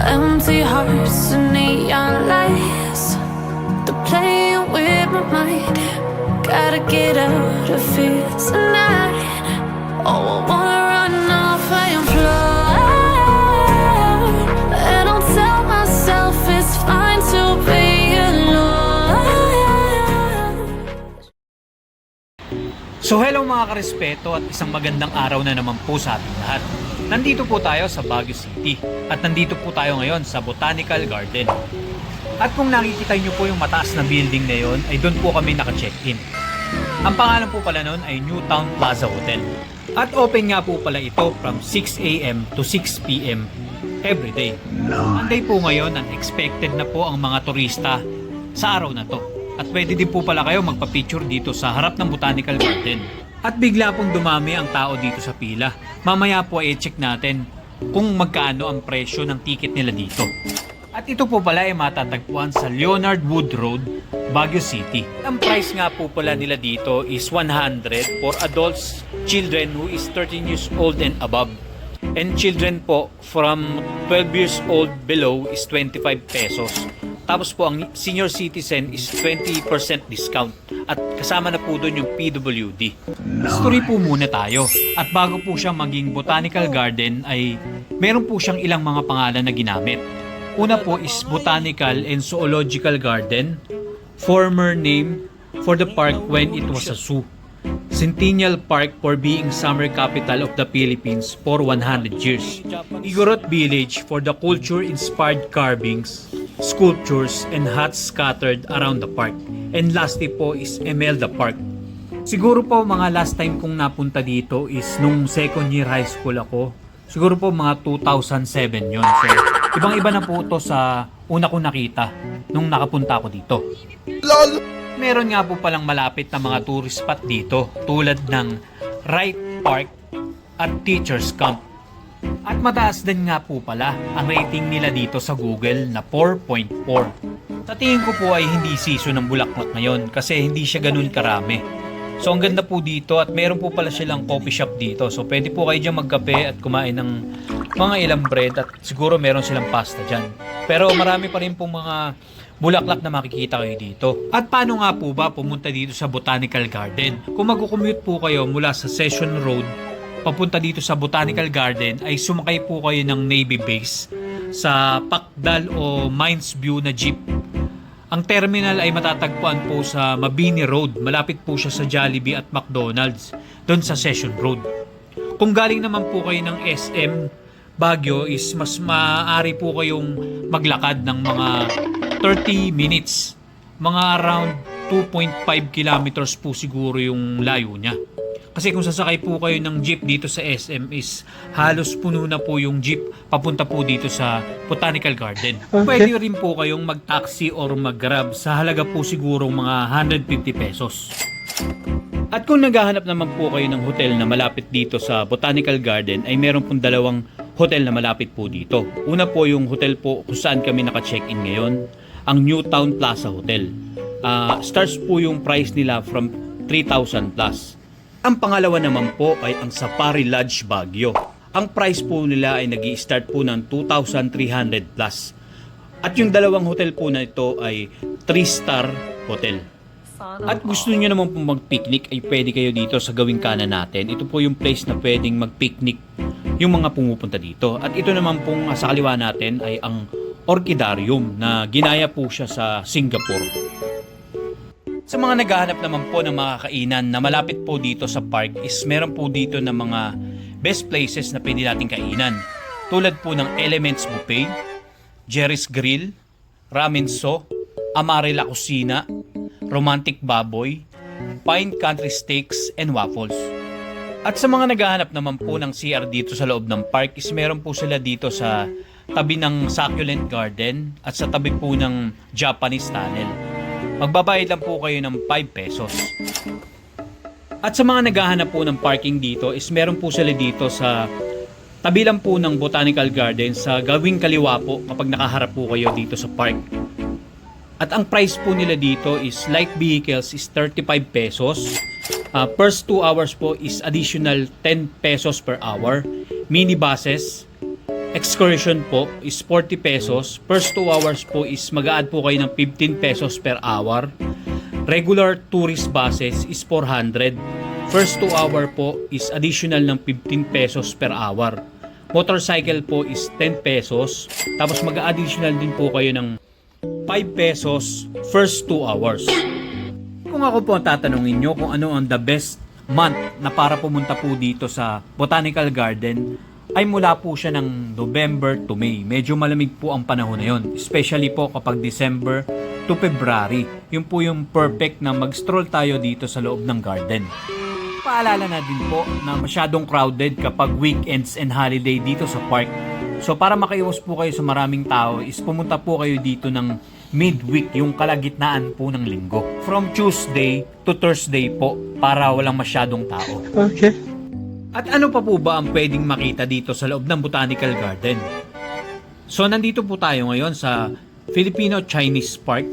Empty hearts and neon lights. They're playing with my mind. Gotta get out of here tonight. Oh, I wanna run off and fly. And I'll tell myself it's fine to be alone. So hello mga karespeto at isang magandang araw na naman po sa ating lahat. Nandito po tayo sa Baguio City at nandito po tayo ngayon sa Botanical Garden. At kung nakikita nyo po yung mataas na building na yon ay doon po kami naka-check-in. Ang pangalan po pala nun ay Newtown Plaza Hotel. At open nga po pala ito from 6 a.m. to 6 p.m. every day. Monday po ngayon ang expected na po ang mga turista sa araw na to. At pwede din po pala kayo magpa-picture dito sa harap ng Botanical Garden. At bigla pong dumami ang tao dito sa pila. Mamaya po ay check natin kung magkano ang presyo ng ticket nila dito. At ito po pala ay matatagpuan sa Leonard Wood Road, Baguio City. Ang price nga po pala nila dito is 100 for adults, children who is 13 years old and above. And children po from 12 years old below is 25 pesos. Tapos po ang senior citizen is 20% discount. At kasama na po doon yung PWD. Story po muna tayo. At bago po siyang maging botanical garden ay meron po siyang ilang mga pangalan na ginamit. Una po is Botanical and Zoological Garden, former name for the park when it was a zoo. Centennial Park for being summer capital of the Philippines for 100 years. Igorot Village for the culture-inspired carvings, sculptures, and huts scattered around the park. And lastly po is Emelda Park. Siguro po mga last time kong napunta dito is nung second year high school ako. Siguro po mga 2007 yon. So, ibang-iba na po to sa una kong nakita nung nakapunta ako dito. Meron nga po palang malapit na mga tourist spot dito tulad ng Wright Park at Teachers Camp. At mataas din nga po pala ang rating nila dito sa Google na 4.4. Sa tingin ko po ay hindi season ng bulaklak ngayon kasi hindi siya ganun karami. So ang ganda po dito at meron po pala silang coffee shop dito. So pwede po kayo dyan magkape at kumain ng mga ilang bread at siguro meron silang pasta dyan. Pero marami pa rin pong mga bulaklak na makikita kayo dito. At paano nga po ba pumunta dito sa Botanical Garden? Kung mag-commute po kayo mula sa Session Road papunta dito sa Botanical Garden ay sumakay po kayo ng Navy Base sa Pakdal o Mines View na jeep. Ang terminal ay matatagpuan po sa Mabini Road. Malapit po siya sa Jollibee at McDonald's doon sa Session Road. Kung galing naman po kayo ng SM Baguio is mas maaari po kayong maglakad ng mga 30 minutes. Mga around 2.5 kilometers po siguro yung layo niya. Kasi kung sasakay po kayo ng jeep dito sa SM is halos puno na po yung jeep papunta po dito sa Botanical Garden. Pwede rin po kayong mag-taxi or mag-grab sa halaga po siguro mga 150 pesos. At kung naghahanap naman po kayo ng hotel na malapit dito sa Botanical Garden ay meron pong dalawang hotel na malapit po dito. Una po yung hotel po kung saan kami naka-check-in ngayon, ang Newtown Plaza Hotel. Ah, starts po yung price nila from 3,000 plus. Ang pangalawa naman po ay ang Safari Lodge Baguio. Ang price po nila ay nag start po ng 2,300 plus. At yung dalawang hotel po na ito ay 3-star hotel. At gusto niyo naman po mag-picnic ay pwede kayo dito sa gawing kanan natin. Ito po yung place na pwedeng mag-picnic yung mga pumupunta dito. At ito naman pong sa kaliwa natin ay ang Orchidarium na ginaya po siya sa Singapore. Sa mga naghahanap naman po ng mga kainan na malapit po dito sa park is meron po dito ng mga best places na pwede nating kainan. Tulad po ng Elements Buffet, Jerry's Grill, Ramen So, Amare La Romantic Baboy, Pine Country Steaks and Waffles. At sa mga naghahanap naman po ng CR dito sa loob ng park is meron po sila dito sa tabi ng Succulent Garden at sa tabi po ng Japanese Tunnel. Magbabayad lang po kayo ng 5 pesos. At sa mga naghahanap po ng parking dito is meron po sila dito sa tabi lang po ng Botanical Garden sa gawing kaliwa po kapag nakaharap po kayo dito sa park. At ang price po nila dito is light vehicles is 35 pesos. Uh, first 2 hours po is additional 10 pesos per hour. Mini buses excursion po is 40 pesos. First 2 hours po is mag-add po kayo ng 15 pesos per hour. Regular tourist buses is 400. First 2 hour po is additional ng 15 pesos per hour. Motorcycle po is 10 pesos. Tapos mag-additional din po kayo ng 5 pesos first 2 hours. Kung ako po ang tatanungin nyo kung ano ang the best month na para pumunta po dito sa Botanical Garden, ay mula po siya ng November to May. Medyo malamig po ang panahon na yon. Especially po kapag December to February. Yun po yung perfect na mag-stroll tayo dito sa loob ng garden. Paalala na din po na masyadong crowded kapag weekends and holiday dito sa park. So para makaiwas po kayo sa maraming tao is pumunta po kayo dito ng midweek, yung kalagitnaan po ng linggo. From Tuesday to Thursday po para walang masyadong tao. Okay. At ano pa po ba ang pwedeng makita dito sa loob ng Botanical Garden? So nandito po tayo ngayon sa Filipino-Chinese Park.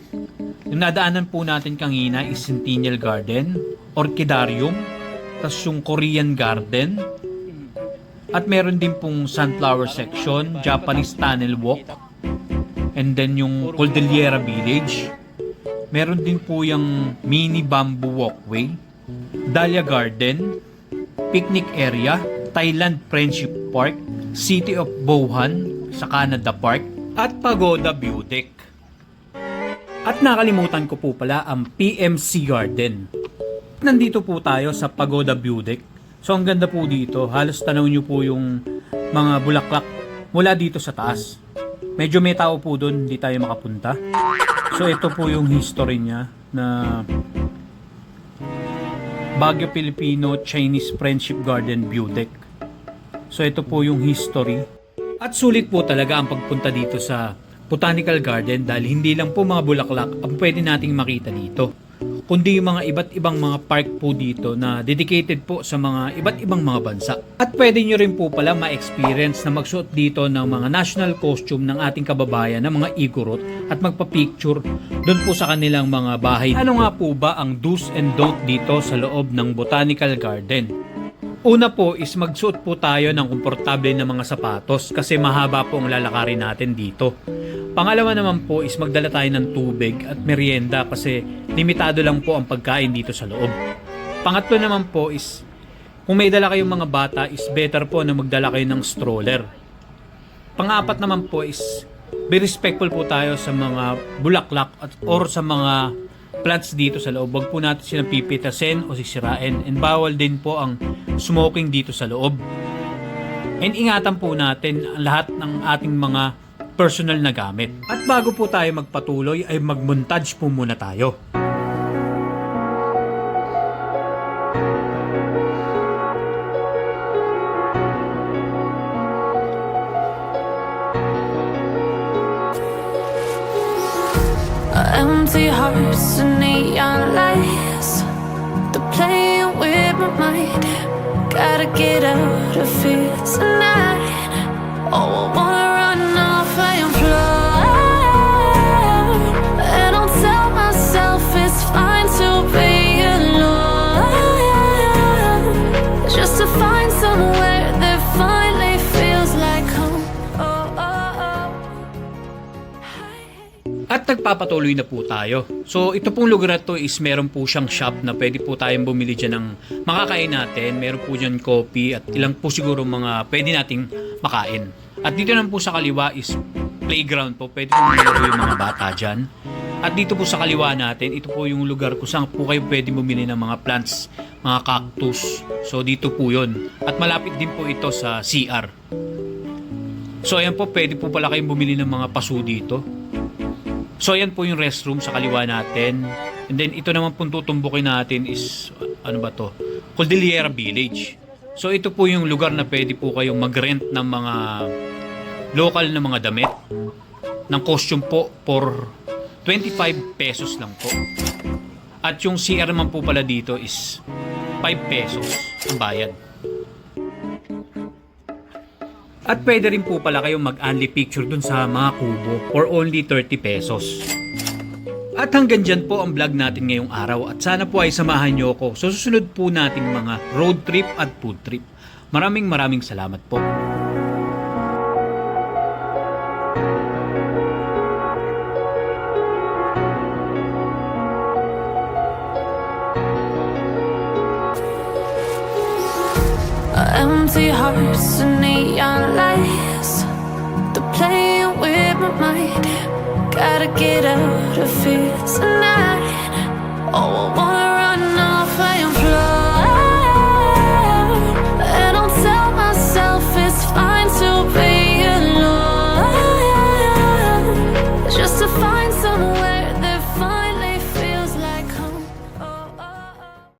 Yung nadaanan po natin kanina is Centennial Garden, Orchidarium, tapos yung Korean Garden, at meron din pong Sunflower Section, Japanese Tunnel Walk, and then yung Cordillera Village. Meron din po yung mini bamboo walkway, Dahlia Garden, picnic area, Thailand Friendship Park, City of Bohan sa Canada Park, at Pagoda Deck. At nakalimutan ko po pala ang PMC Garden. Nandito po tayo sa Pagoda Deck. So ang ganda po dito, halos tanaw nyo po yung mga bulaklak mula dito sa taas. Medyo may tao po doon, hindi tayo makapunta. So ito po yung history niya na Baguio Filipino Chinese Friendship Garden Deck. So ito po yung history. At sulit po talaga ang pagpunta dito sa Botanical Garden dahil hindi lang po mga bulaklak ang pwede nating makita dito. Kundi yung mga iba't ibang mga park po dito na dedicated po sa mga iba't ibang mga bansa. At pwede nyo rin po pala ma-experience na magsuot dito ng mga national costume ng ating kababayan na mga igorot at magpa-picture doon po sa kanilang mga bahay. Ano nga po ba ang do's and don't dito sa loob ng Botanical Garden? Una po is magsuot po tayo ng komportable na mga sapatos kasi mahaba po ang lalakarin natin dito. Pangalawa naman po is magdala tayo ng tubig at merienda kasi limitado lang po ang pagkain dito sa loob. Pangatlo naman po is kung may dala kayong mga bata is better po na magdala kayo ng stroller. Pangapat naman po is be respectful po tayo sa mga bulaklak at or sa mga plants dito sa loob. Huwag po natin silang pipitasin o sisirain. And bawal din po ang smoking dito sa loob. And ingatan po natin ang lahat ng ating mga personal na gamit. At bago po tayo magpatuloy ay magmontage po muna tayo. Empty hearts and neon lights. They're playing with my mind. Gotta get out of here tonight. Oh, I wanna At nagpapatuloy na po tayo. So ito pong lugar na to is meron po siyang shop na pwede po tayong bumili dyan ng makakain natin. Meron po dyan coffee at ilang po siguro mga pwede nating makain. At dito naman po sa kaliwa is playground po. Pwede po maglaro yung mga bata dyan. At dito po sa kaliwa natin, ito po yung lugar kung saan po kayo pwede bumili ng mga plants, mga cactus. So dito po yon At malapit din po ito sa CR. So ayan po, pwede po pala kayong bumili ng mga paso dito. So ayan po yung restroom sa kaliwa natin. And then ito naman pong tutumbukin natin is ano ba to? Cordillera Village. So ito po yung lugar na pwede po kayong mag-rent ng mga local na mga damit ng costume po for 25 pesos lang po. At yung CR naman po pala dito is 5 pesos ang bayad. At pwede rin po pala kayong mag-only picture dun sa mga kubo for only 30 pesos. At hanggang dyan po ang vlog natin ngayong araw at sana po ay samahan nyo ako sa susunod po nating mga road trip at food trip. Maraming maraming salamat po. Empty hearts and neon lights. They're playing with my mind. Gotta get out of here tonight. Oh, I wanna